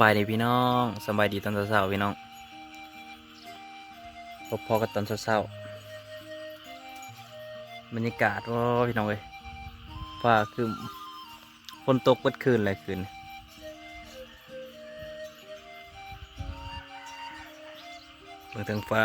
สบายดีพี่น้องสบายดีตอนเช้าๆพี่น้องพบพอกับตอนเช้าๆบรรยากาศว่าพี่น้องเอ้ยฟ้าคือฝนตกเปิดคืนเลยคืนเมืองทางฟ้า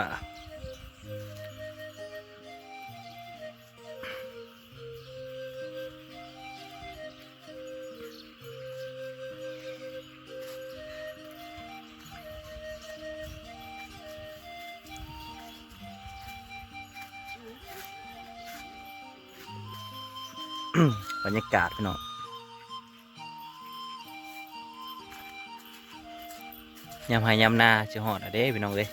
บรรยากาศพี่น้องยำห้ยยำนาจะหอดอะเด้พี่น้องเอ้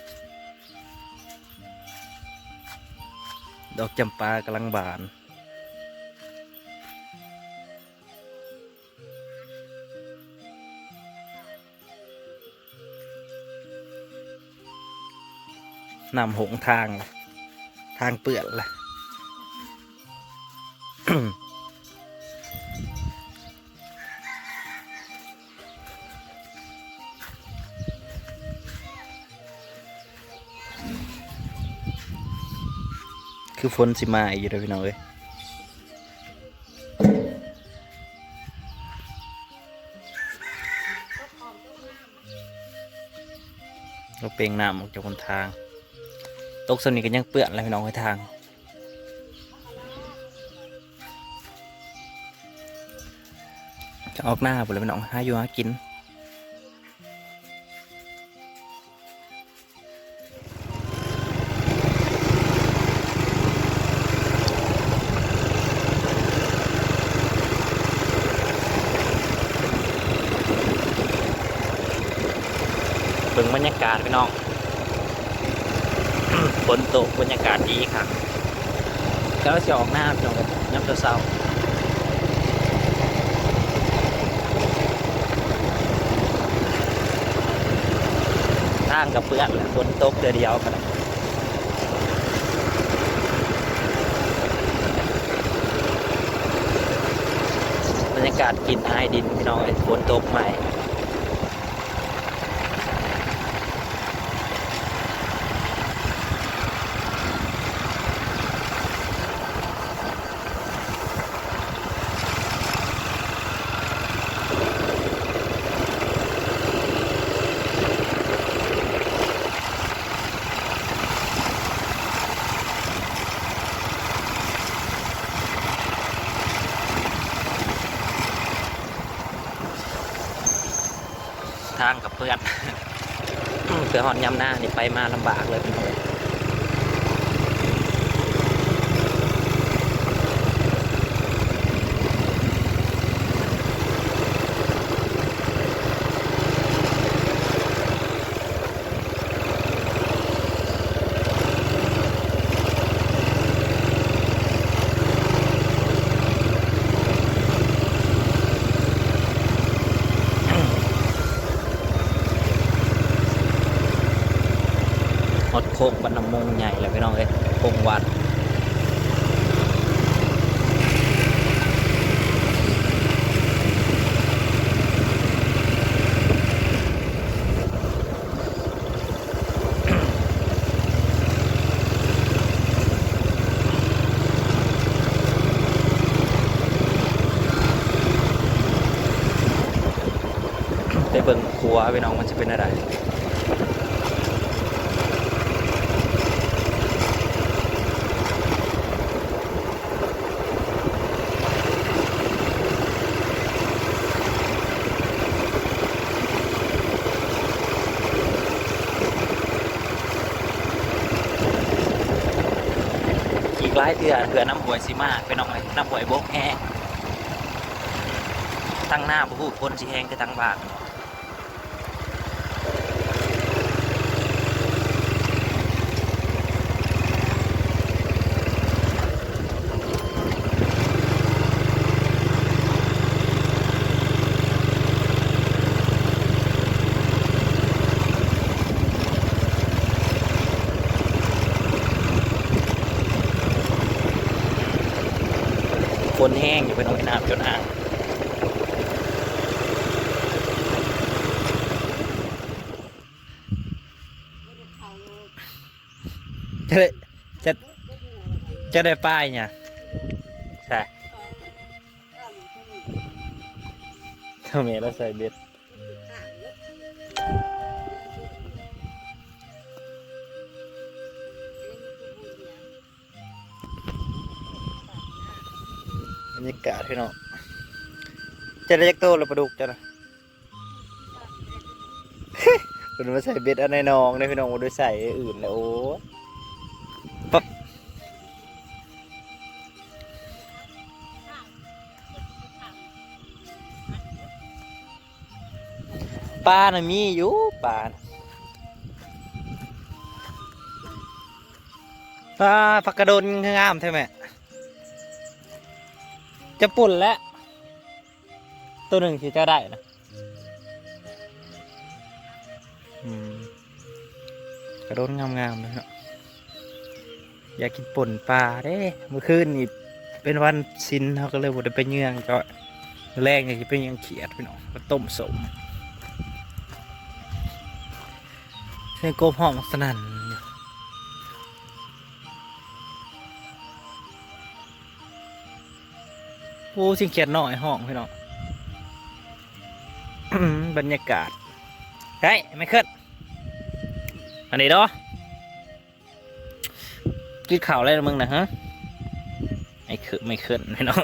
ดอกจำปากำลังบานนำหงทาง ทางเปื่อนเลย คือฝนสิมาอีกแล้วพี่น้องเอ้ยเราเปลงน้ำออกจากบนทาง ตกสนิทกันยังเปื้อนเลยพี่น้องไว้ทาง จะออกหน้าไปเลยพี่น้องหาอยู่หากิน บิ่งบรรยากาศพี่น้องฝนตกบรรยากาศดีครับแล้วจะออกหน้าพี่น้องครับน้ำเศร้าทางกับเปื้อนฝนตกเดียวกันบรรยากาศกินอายดินพี่น้องฝนตกใหม่ ทางกับเพื่อนเพื่อหอนยำหน้านี่ไปมาลำบากเลยพี่น้อง ฮอดโคกบรรณมงใหญ่เลยพี่น้องเอ้ยโคงวัดไปเบิ่งครัวพี่น้องมันจะเป็นอะไรายเดือเพื่อน้ำหวยสิมาไปน้องไอ้น้ำหวยบกแห้งตั้งหน้าบุหูคนสิแห้งก็ตั้งบาก นแห้งอยู่เป็นเอาไว้น้ำจนอ่างจะได้จะจะได้ป้ายเนี่ยใช่ทำไมเราใส่เบ็ด รรยากาศพี่น้องจะได้ยักโตหรือปลาดุกจ้ะนะคุณมาใส่เบ็ดเอันในนองในพี่น้องมาด้วยใส่อื่นแล้วโอ้ปั๊บปลาน่ะมีอยู่ปลาปลาผักกระโดนงามใช่ไหม จะปุ่นแล้ว ตัวหนึ่งที่จะได้นะอืมกระโดดงามๆเลยเนาะอยากกินป่นปลาเด้เมื่อคืนนี่เป็นวันซินเขาก็เลยบ่ได้ไปเยื่องก็แรกเนี่ยจะเป็นเยื่องเขียดพี่น้องก็ต้มสมเสียงโกบหอมสนั่น โอ้สิงเขียดหน่อยห้องพี่น้องบรรยากาศเฮ้ยไม่ขึ้นอันนี้เนาะกินข่าวอะไรมึงนะฮะไม่ขึ้นไม่ขึ้นไม่น้อง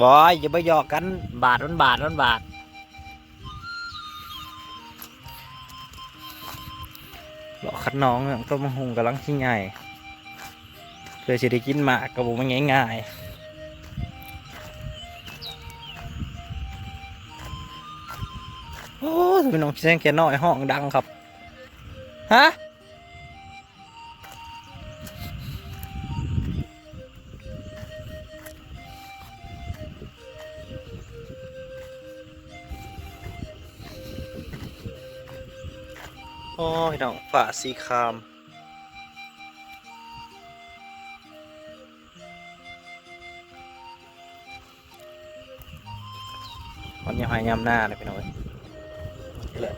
บอยอย่าไปหยอกกันบาทมันบาทมันบาทหลอกคัดน้องเนี่ยต้มหุงกำลังชิ้นใหญ่เพื่อจะได้กินหมากกระบอกมันง่ายๆ โอ้ยพี่น้องเสียงเขียนน้อยห้องดังครับ ฮะโอ้ยน้องฝ่าสีคามวันยามหายยามหน้าเลยพี่น้อง เอ้ยนี่แหละ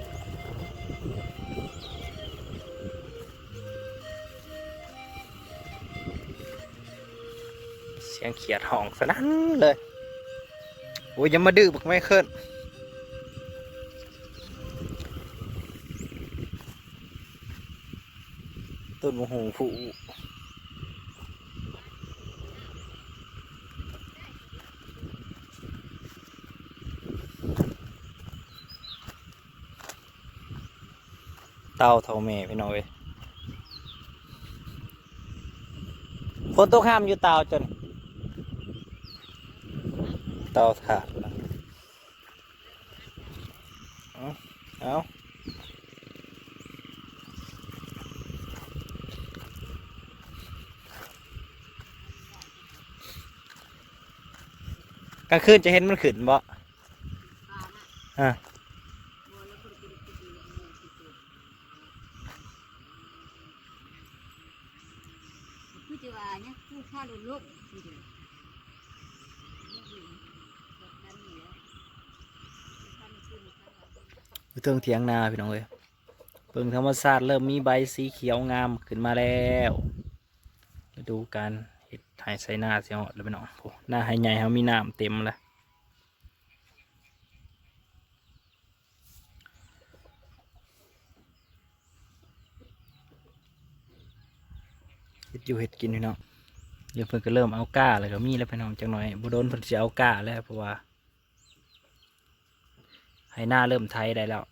เสียงเขียดห้องสนั่นเลยโอ้ยยังมาดื้อบักไม่ขึ้นต้นมะฮงผู เต้าเท่าเมพี่น้องเว้ยฝนตกห้ามอยู่เตาจน เตาถ่านเอาเอากลางคืนจะเห็นมันขึ้นบ่อะ จะว่าเนี่ยผู้ฆ่าลุนลุกนี่ดินั่นนี่แหละท่านขึ้นข้างหลังอยู่เทิงเถียงนาพี่น้องเลยเบิ่งธรรมชาติเริ่มมีใบสีเขียวงามขึ้นมาแล้วมาดูการเห็ดไห้ใส่หน้าเสียหอดแล้วพี่น้องหน้าหายใหญ่เขามีน้ำเต็มแล้ว เห็ดอยู่เห็ดกินพี่น้องเดี๋ยวเพิ่นก็เริ่มเอาก้าแล้วก็มีแล้วพี่น้องจังหน่อยบ่โดนเพิ่นสิเอาก้าแล้วเพราะว่าให้หน้าเริ่มไทยได้แล้ว